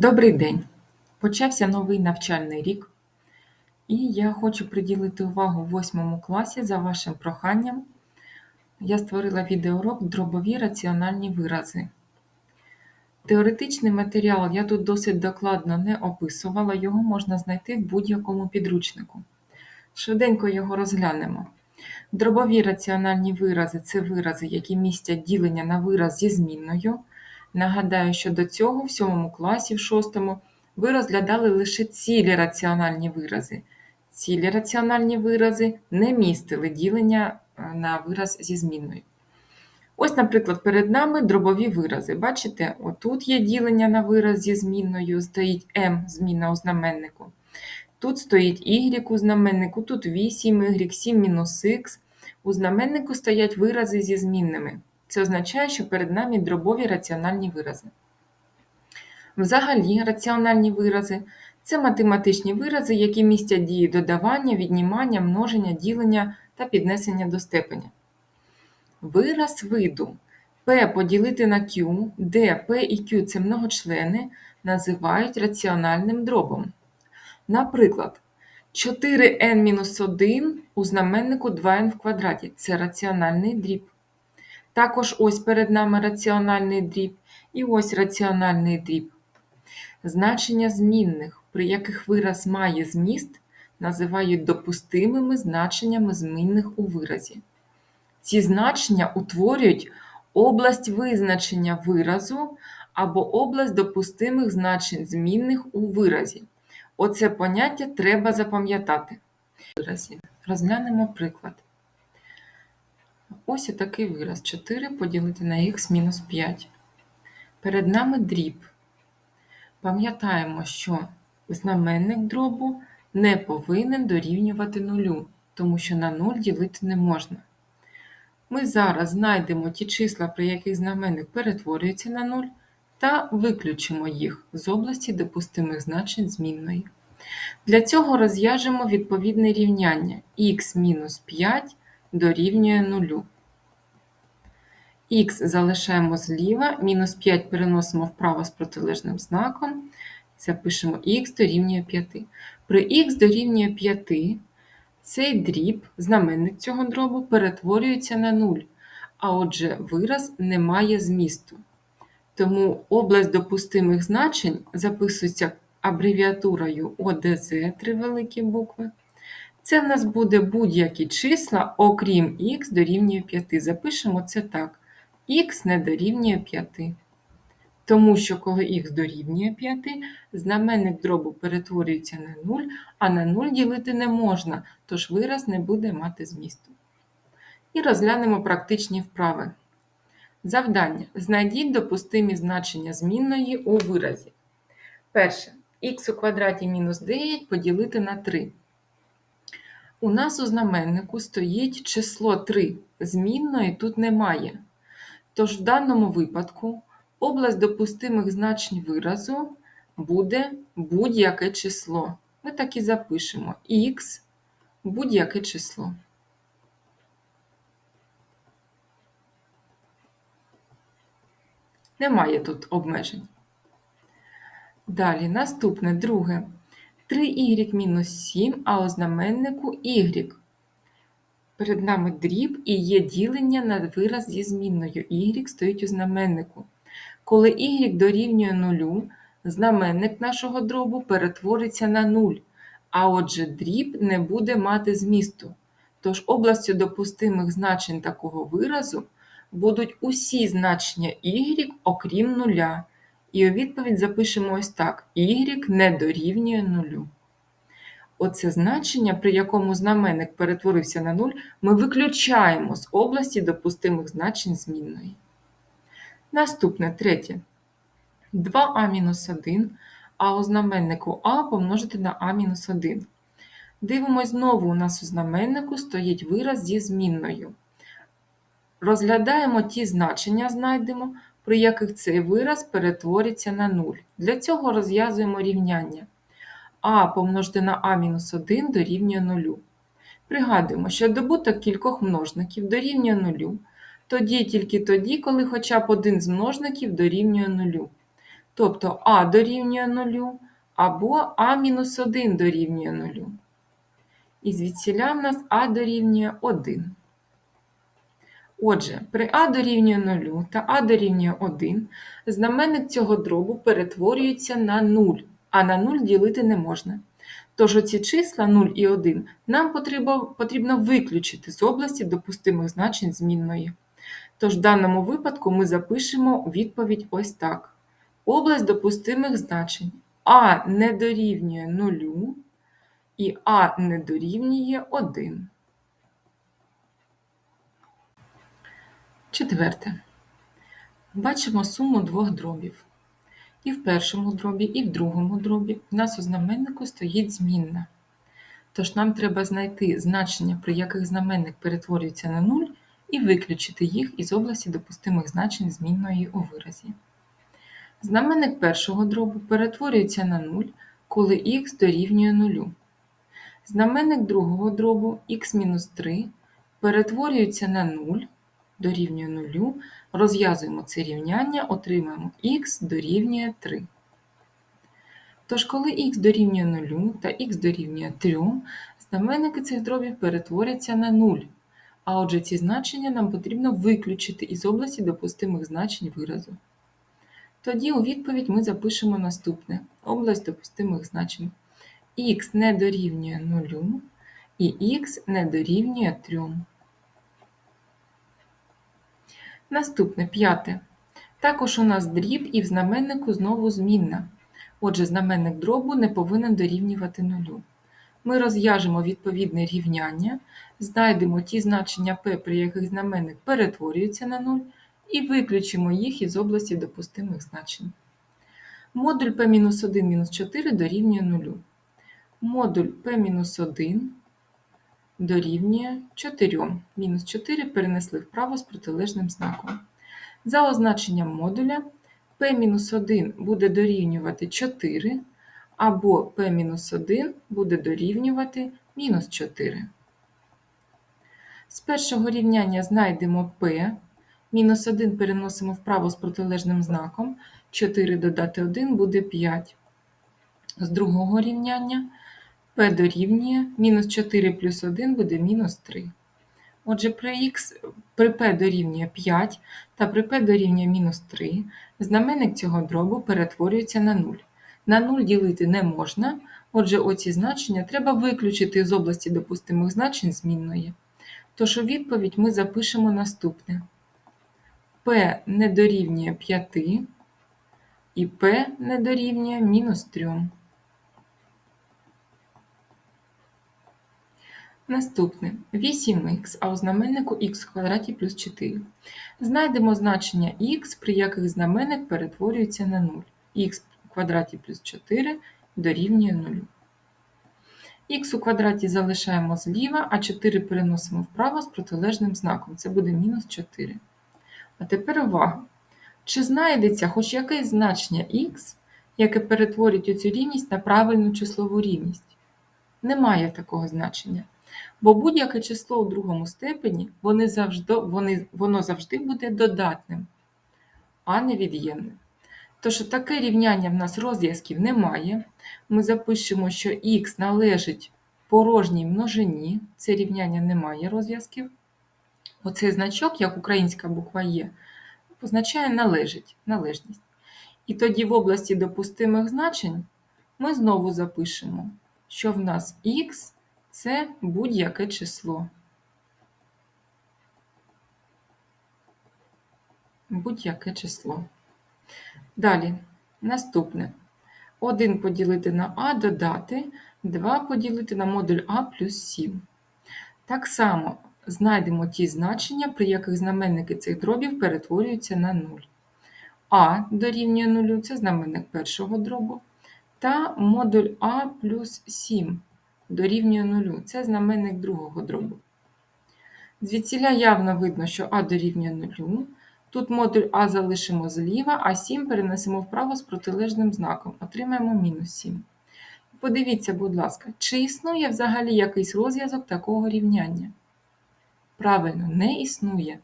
Добрий день! Почався новий навчальний рік, і я хочу приділити увагу восьмому класі за вашим проханням. Я створила відеоурок дробові раціональні вирази. Теоретичний матеріал я тут досить докладно не описувала, його можна знайти в будь-якому підручнику. Швиденько його розглянемо. Дробові раціональні вирази це вирази, які містять ділення на вираз зі змінною. Нагадаю, що до цього в 7 класі, в 6 ви розглядали лише цілі раціональні вирази. Цілі раціональні вирази не містили ділення е, на вираз зі змінною. Ось, наприклад, перед нами дробові вирази. Бачите, отут є ділення на вираз зі змінною, стоїть m зміна у знаменнику. Тут стоїть y у знаменнику, тут 8y, 7 мінус х. У знаменнику стоять вирази зі змінними. Це означає, що перед нами дробові раціональні вирази. Взагалі, раціональні вирази це математичні вирази, які містять дії додавання, віднімання, множення, ділення та піднесення до степеня. Вираз виду P поділити на Q, де P і Q це многочлени, називають раціональним дробом. Наприклад, 4n-1 у знаменнику 2n в квадраті це раціональний дріб. Також ось перед нами раціональний дріб і ось раціональний дріб. Значення змінних, при яких вираз має зміст, називають допустимими значеннями змінних у виразі. Ці значення утворюють область визначення виразу або область допустимих значень змінних у виразі. Оце поняття треба запам'ятати. Розглянемо приклад. Ось і такий вираз 4 поділити на х мінус 5. Перед нами дріб. Пам'ятаємо, що знаменник дробу не повинен дорівнювати нулю, тому що на 0 ділити не можна. Ми зараз знайдемо ті числа, при яких знаменник перетворюється на 0, та виключимо їх з області допустимих значень змінної. Для цього розв'яжемо відповідне рівняння х мінус 5 дорівнює 0. Х залишаємо зліва, мінус 5 переносимо вправо з протилежним знаком. Запишемо х дорівнює 5. При х дорівнює 5 цей дріб, знаменник цього дробу, перетворюється на 0, а отже, вираз не має змісту. Тому область допустимих значень записується абревіатурою ОДЗ три великі букви. Це в нас буде будь-які числа, окрім х дорівнює 5. Запишемо це так. Х не дорівнює 5. Тому що, коли х дорівнює 5, знаменник дробу перетворюється на 0, а на 0 ділити не можна, тож вираз не буде мати змісту. І розглянемо практичні вправи. Завдання. Знайдіть допустимі значення змінної у виразі. Перше. х у квадраті мінус 9 поділити на 3. У нас у знаменнику стоїть число 3. Змінної тут немає. Тож в даному випадку область допустимих значень виразу буде будь-яке число. Ми так і запишемо х будь-яке число. Немає тут обмежень. Далі, наступне друге. 3y мінус 7, а у знаменнику y. Перед нами дріб і є ділення на вираз зі змінною. Y стоїть у знаменнику. Коли y дорівнює 0, знаменник нашого дробу перетвориться на 0, а отже, дріб не буде мати змісту. Тож областю допустимих значень такого виразу будуть усі значення y, окрім нуля. І у відповідь запишемо ось так: y не дорівнює нулю. Оце значення, при якому знаменник перетворився на 0, ми виключаємо з області допустимих значень змінної. Наступне третє. 2а-1, а у знаменнику а помножити на а-1. Дивимось, знову у нас у знаменнику стоїть вираз зі змінною. Розглядаємо ті значення, знайдемо, при яких цей вираз перетвориться на 0. Для цього розв'язуємо рівняння а помножити на а-1 дорівнює 0. Пригадуємо, що добуток кількох множників дорівнює 0, тоді тільки тоді, коли хоча б один з множників дорівнює 0. Тобто а дорівнює 0 або а-1 дорівнює 0. І звідсіля в нас а дорівнює 1. Отже, при а дорівнює 0 та а дорівнює 1 знаменник цього дробу перетворюється на 0, а на 0 ділити не можна. Тож оці числа 0 і 1 нам потрібно, виключити з області допустимих значень змінної. Тож в даному випадку ми запишемо відповідь ось так. Область допустимих значень а не дорівнює 0 і а не дорівнює 1. Четверте. Бачимо суму двох дробів. І в першому дробі, і в другому дробі в нас у знаменнику стоїть змінна. Тож нам треба знайти значення, при яких знаменник перетворюється на 0, і виключити їх із області допустимих значень змінної у виразі. Знаменник першого дробу перетворюється на 0, коли х дорівнює 0. Знаменник другого дробу х-3 перетворюється на 0, дорівнює 0, розв'язуємо це рівняння, отримаємо х дорівнює 3. Тож, коли х дорівнює 0 та х дорівнює 3, знаменники цих дробів перетворяться на 0. А отже, ці значення нам потрібно виключити із області допустимих значень виразу. Тоді у відповідь ми запишемо наступне: область допустимих значень. х не дорівнює 0 і х не дорівнює 3. Наступне п'яте. Також у нас дріб і в знаменнику знову змінна. Отже, знаменник дробу не повинен дорівнювати нулю. Ми розв'яжемо відповідне рівняння, знайдемо ті значення p, при яких знаменник перетворюється на 0, і виключимо їх із області допустимих значень. Модуль p-1-4 дорівнює 0. Модуль p-1 дорівнює 4. Мінус 4 перенесли вправо з протилежним знаком. За означенням модуля p-1 буде дорівнювати 4, або p-1 буде дорівнювати мінус 4. З першого рівняння знайдемо p, мінус 1 переносимо вправо з протилежним знаком, 4 додати 1 буде 5. З другого рівняння p дорівнює мінус 4 плюс 1 буде мінус 3. Отже, при х при p дорівнює 5 та при p дорівнює мінус 3 знаменник цього дробу перетворюється на 0. На 0 ділити не можна, отже, оці значення треба виключити з області допустимих значень змінної. Тож у відповідь ми запишемо наступне: p не дорівнює 5 і p не дорівнює мінус 3. Наступне 8х, а у знаменнику х в квадраті плюс 4. Знайдемо значення х, при яких знаменник перетворюється на 0. х у квадраті плюс 4 дорівнює 0. х у квадраті залишаємо зліва, а 4 переносимо вправо з протилежним знаком. Це буде мінус 4. А тепер увага! Чи знайдеться хоч якесь значення х, яке перетворить цю рівність на правильну числову рівність? Немає такого значення. Бо будь-яке число у другому степені вони завжди, вони, воно завжди буде додатним, а не від'ємним. Тож таке рівняння в нас розв'язків немає. Ми запишемо, що х належить порожній множині, це рівняння не має розв'язків. Оцей значок, як українська буква Є, позначає належить, належність. І тоді в області допустимих значень ми знову запишемо, що в нас х це будь-яке число. Будь-яке число. Далі, наступне. 1 поділити на А додати, 2 поділити на модуль А плюс 7. Так само знайдемо ті значення, при яких знаменники цих дробів перетворюються на 0. А дорівнює 0 це знаменник першого дробу, та модуль А плюс 7 дорівнює 0 це знаменник другого дробу. Звідсіля явно видно, що А дорівнює 0. Тут модуль А залишимо зліва, а 7 перенесемо вправо з протилежним знаком. Отримаємо мінус 7. Подивіться, будь ласка, чи існує взагалі якийсь розв'язок такого рівняння? Правильно, не існує.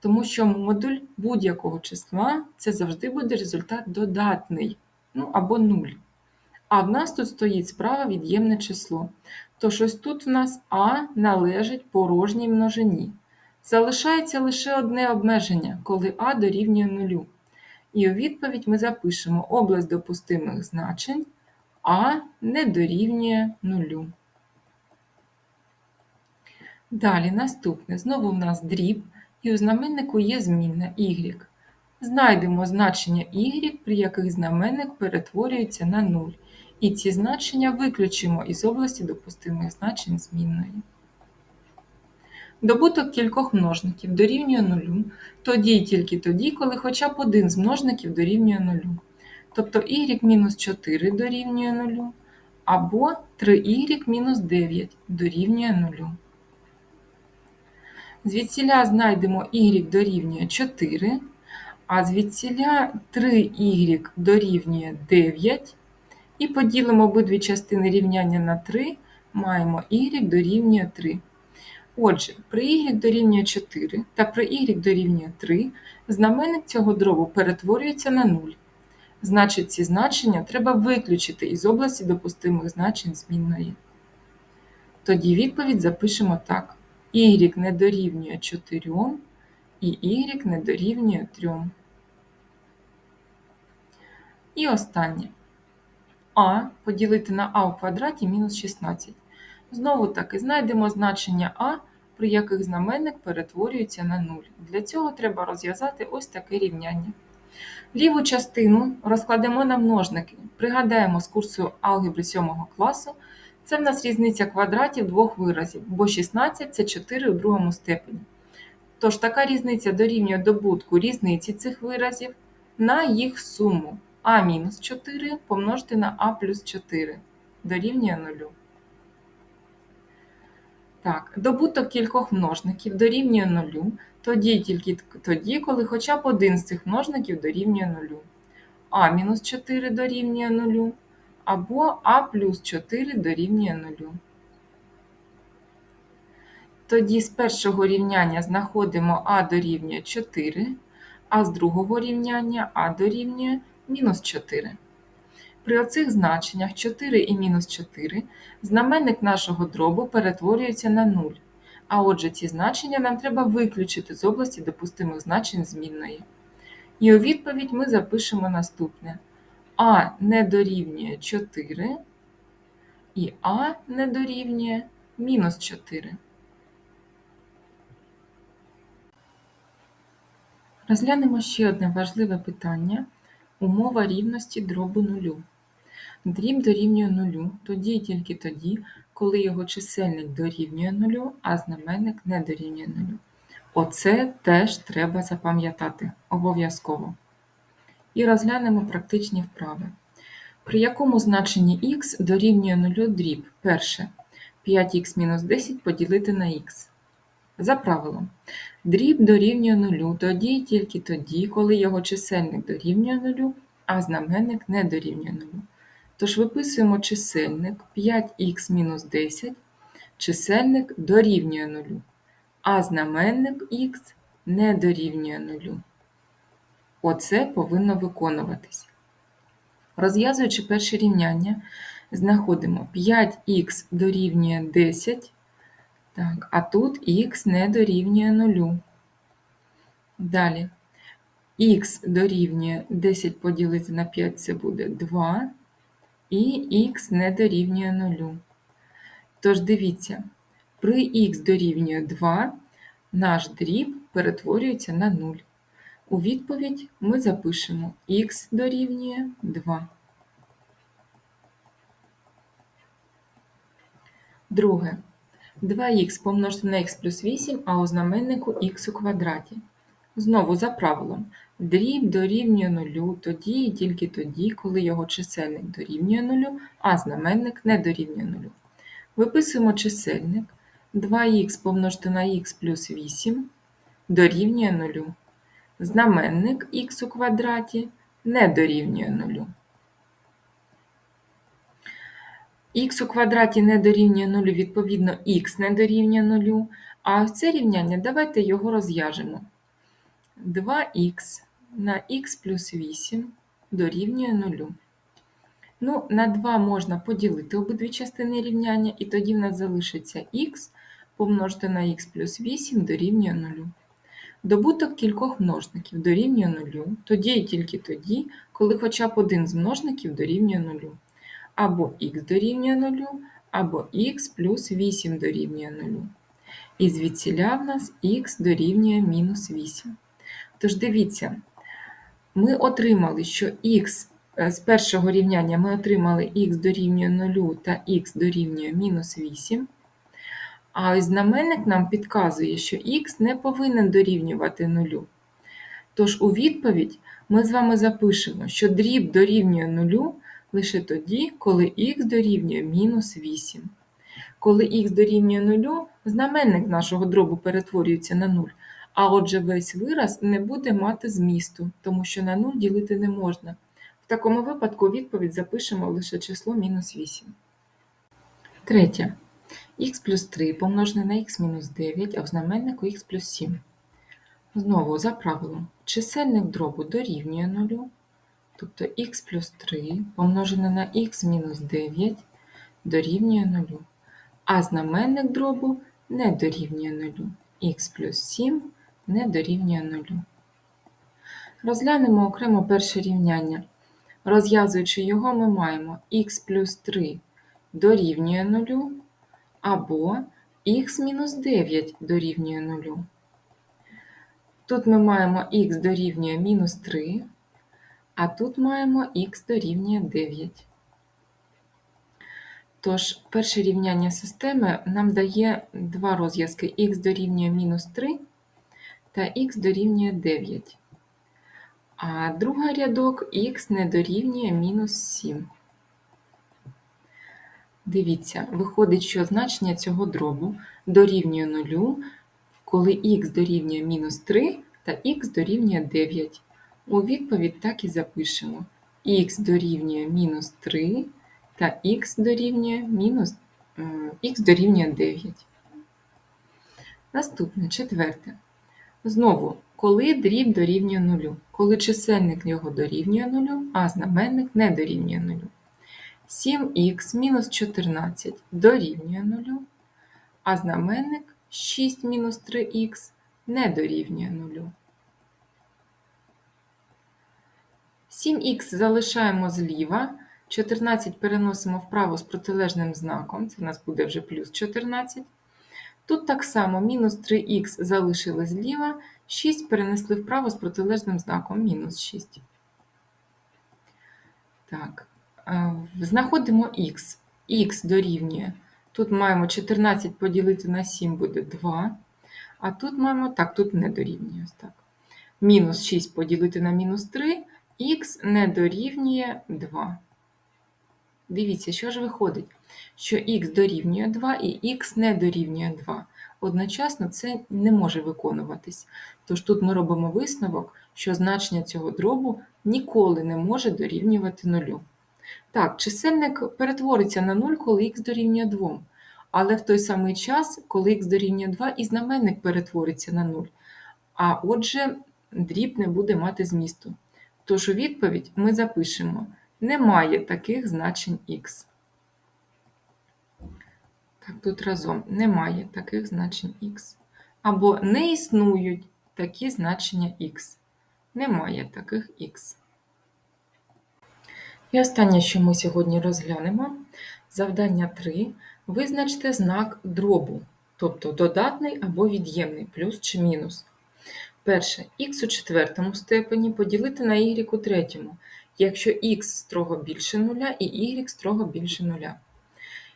Тому що модуль будь-якого числа це завжди буде результат додатний, ну або 0. А в нас тут стоїть справа від'ємне число. Тож ось тут в нас А належить порожній множині. Залишається лише одне обмеження, коли А дорівнює нулю. І у відповідь ми запишемо область допустимих значень А не дорівнює нулю. Далі наступне. Знову в нас дріб, і у знаменнику є змінна y. Знайдемо значення y, при яких знаменник перетворюється на 0. І ці значення виключимо із області допустимих значень змінної. Добуток кількох множників дорівнює нулю, тоді і тільки тоді, коли хоча б один з множників дорівнює нулю. Тобто y-4 дорівнює нулю, або 3y-9 дорівнює нулю. Звідсіля знайдемо y дорівнює 4, а звідсіля 3y дорівнює 9, і поділимо обидві частини рівняння на 3, маємо y дорівнює 3. Отже, при y дорівнює 4 та при y дорівнює 3 знаменник цього дробу перетворюється на 0. Значить, ці значення треба виключити із області допустимих значень змінної. Тоді відповідь запишемо так. y не дорівнює 4 і y не дорівнює 3. І останнє. А поділити на а у квадраті мінус 16. Знову таки знайдемо значення а, при яких знаменник перетворюється на 0. Для цього треба розв'язати ось таке рівняння. Ліву частину розкладемо на множники. Пригадаємо з курсу алгебри 7 класу. Це в нас різниця квадратів двох виразів, бо 16 це 4 у другому степені. Тож така різниця дорівнює добутку різниці цих виразів на їх суму а мінус 4 помножити на а плюс 4 дорівнює 0. Так, добуток кількох множників дорівнює 0, тоді тільки тоді, коли хоча б один з цих множників дорівнює 0. а мінус 4 дорівнює 0, або а плюс 4 дорівнює 0. Тоді з першого рівняння знаходимо а дорівнює 4, а з другого рівняння а дорівнює мінус 4. При оцих значеннях 4 і мінус 4 знаменник нашого дробу перетворюється на 0. А отже, ці значення нам треба виключити з області допустимих значень змінної. І у відповідь ми запишемо наступне: А не дорівнює 4 і А не дорівнює мінус 4. Розглянемо ще одне важливе питання умова рівності дробу нулю. Дріб дорівнює нулю тоді і тільки тоді, коли його чисельник дорівнює нулю, а знаменник не дорівнює нулю. Оце теж треба запам'ятати обов'язково. І розглянемо практичні вправи. При якому значенні х дорівнює нулю дріб? Перше. 5х-10 поділити на х. За правилом, дріб дорівнює нулю тоді і тільки тоді, коли його чисельник дорівнює нулю, а знаменник не дорівнює нулю. Тож виписуємо чисельник 5х-10, чисельник дорівнює нулю, а знаменник х не дорівнює нулю. Оце повинно виконуватись. Розв'язуючи перше рівняння, знаходимо 5х дорівнює 10. Так, а тут х не дорівнює 0. Далі х дорівнює 10 поділити на 5 це буде 2, і х не дорівнює 0. Тож дивіться, при х дорівнює 2 наш дріб перетворюється на 0. У відповідь ми запишемо х дорівнює 2. Друге. 2х помножити на х плюс 8, а у знаменнику х у квадраті. Знову за правилом. Дріб дорівнює нулю тоді і тільки тоді, коли його чисельник дорівнює нулю, а знаменник не дорівнює нулю. Виписуємо чисельник 2х помножити на х плюс 8 дорівнює нулю. Знаменник х у квадраті не дорівнює нулю. Х у квадраті не дорівнює 0, відповідно, х не дорівнює 0. А це рівняння давайте його розв'яжемо. 2х на х плюс 8 дорівнює 0. Ну, на 2 можна поділити обидві частини рівняння, і тоді в нас залишиться х помножити на х плюс 8 дорівнює 0. Добуток кількох множників дорівнює 0, тоді і тільки тоді, коли хоча б один з множників дорівнює 0. Або х дорівнює 0, або х плюс 8 дорівнює 0. І звідсіля в нас х дорівнює мінус 8. Тож дивіться, ми отримали, що х е, з першого рівняння ми отримали х дорівнює 0 та х дорівнює мінус 8. А ось знаменник нам підказує, що х не повинен дорівнювати 0. Тож у відповідь ми з вами запишемо, що дріб дорівнює 0 лише тоді, коли х дорівнює мінус 8. Коли х дорівнює 0, знаменник нашого дробу перетворюється на 0, а отже весь вираз не буде мати змісту, тому що на 0 ділити не можна. В такому випадку відповідь запишемо лише число мінус 8. Третє. х плюс 3 помножене на х мінус 9, а в знаменнику х плюс 7. Знову за правилом, чисельник дробу дорівнює 0, тобто х плюс 3 помножене на х мінус 9 дорівнює 0, а знаменник дробу не дорівнює 0, х плюс 7 не дорівнює 0. Розглянемо окремо перше рівняння. Розв'язуючи його, ми маємо х плюс 3 дорівнює 0, або х мінус 9 дорівнює 0. Тут ми маємо х дорівнює мінус 3, а тут маємо х дорівнює 9. Тож, перше рівняння системи нам дає два розв'язки х дорівнює мінус 3 та х дорівнює 9. А другий рядок х не дорівнює мінус 7. Дивіться, виходить, що значення цього дробу дорівнює 0, коли х дорівнює мінус 3 та х дорівнює 9. У відповідь так і запишемо. х дорівнює мінус 3 та х дорівнює мінус х дорівнює 9. Наступне, четверте. Знову, коли дріб дорівнює 0, коли чисельник його дорівнює 0, а знаменник не дорівнює 0. 7х мінус 14 дорівнює 0, а знаменник 6 мінус 3х не дорівнює 0. 7х залишаємо зліва, 14 переносимо вправо з протилежним знаком, це у нас буде вже плюс 14. Тут так само мінус 3х залишили зліва, 6 перенесли вправо з протилежним знаком мінус 6. Так, знаходимо х. х дорівнює. Тут маємо 14 поділити на 7 буде 2. А тут маємо, так, тут не дорівнює. ось так. Мінус 6 поділити на мінус 3, х не дорівнює 2. Дивіться, що ж виходить, що х дорівнює 2 і х не дорівнює 2. Одночасно це не може виконуватись. Тож тут ми робимо висновок, що значення цього дробу ніколи не може дорівнювати нулю. Так, чисельник перетвориться на 0, коли х дорівнює 2, але в той самий час, коли х дорівнює 2, і знаменник перетвориться на 0. А отже, дріб не буде мати змісту. Тож у відповідь ми запишемо немає таких значень х. Так, тут разом немає таких значень х. Або не існують такі значення х. Немає таких х. І останнє, що ми сьогодні розглянемо, завдання 3. Визначте знак дробу, тобто додатний або від'ємний, плюс чи мінус. Перше, х у четвертому степені поділити на y у третьому, якщо х строго більше нуля і y строго більше нуля.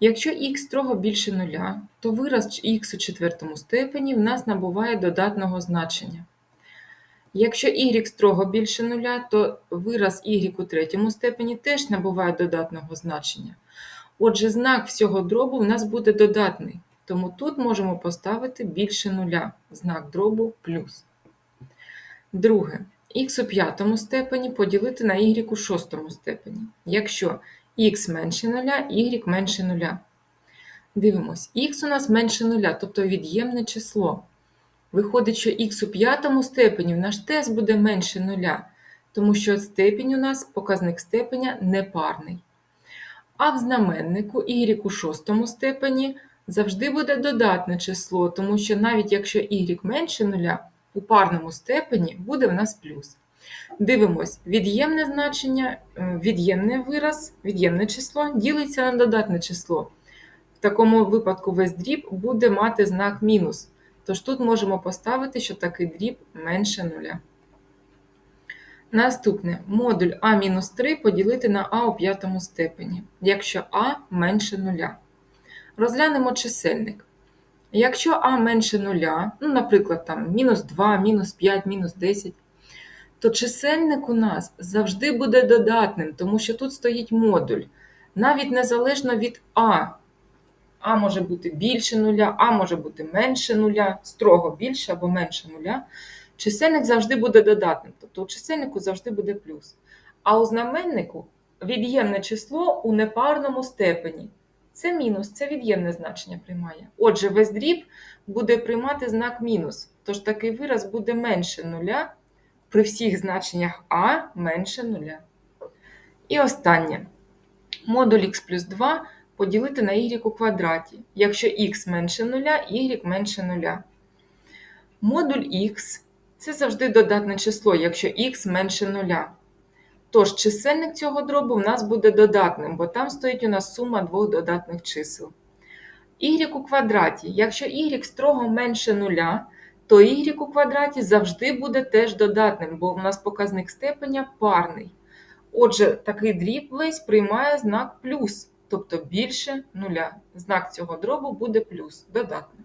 Якщо х строго більше нуля, то вираз х у четвертому степені в нас набуває додатного значення. Якщо y строго більше нуля, то вираз y у третьому степені теж набуває додатного значення. Отже, знак всього дробу в нас буде додатний, тому тут можемо поставити більше нуля, знак дробу плюс. Друге, х у п'ятому степені поділити на y у шостому степені. Якщо х менше нуля, y менше нуля. Дивимось, х у нас менше нуля, тобто від'ємне число. Виходить, що х у п'ятому степені в наш тест буде менше нуля, тому що степінь у нас, показник степеня непарний. А в знаменнику y у шостому степені завжди буде додатне число, тому що навіть якщо y менше нуля, у парному степені буде в нас плюс. Дивимось, від'ємне значення, е, від'ємний вираз, від'ємне число ділиться на додатне число. В такому випадку весь дріб буде мати знак мінус. Тож тут можемо поставити, що такий дріб менше нуля. Наступне модуль А-3 поділити на А у п'ятому степені, якщо А менше нуля. Розглянемо чисельник. Якщо А менше нуля, ну, наприклад, там мінус 2, мінус 5, мінус 10, то чисельник у нас завжди буде додатним, тому що тут стоїть модуль. Навіть незалежно від А. А може бути більше нуля, А може бути менше нуля, строго більше або менше нуля. Чисельник завжди буде додатним, тобто у чисельнику завжди буде плюс. А у знаменнику від'ємне число у непарному степені. Це мінус, це від'ємне значення приймає. Отже, весь дріб буде приймати знак мінус, тож такий вираз буде менше нуля при всіх значеннях А менше нуля. І останнє. Модуль х плюс 2 поділити на y у квадраті, якщо х менше нуля, y менше нуля. Модуль х це завжди додатне число, якщо х менше нуля. Тож чисельник цього дробу в нас буде додатним, бо там стоїть у нас сума двох додатних чисел. y у квадраті, якщо y строго менше нуля, то y у квадраті завжди буде теж додатним, бо в нас показник степеня парний. Отже, такий дріб весь приймає знак плюс, тобто більше нуля. Знак цього дробу буде плюс, додатним.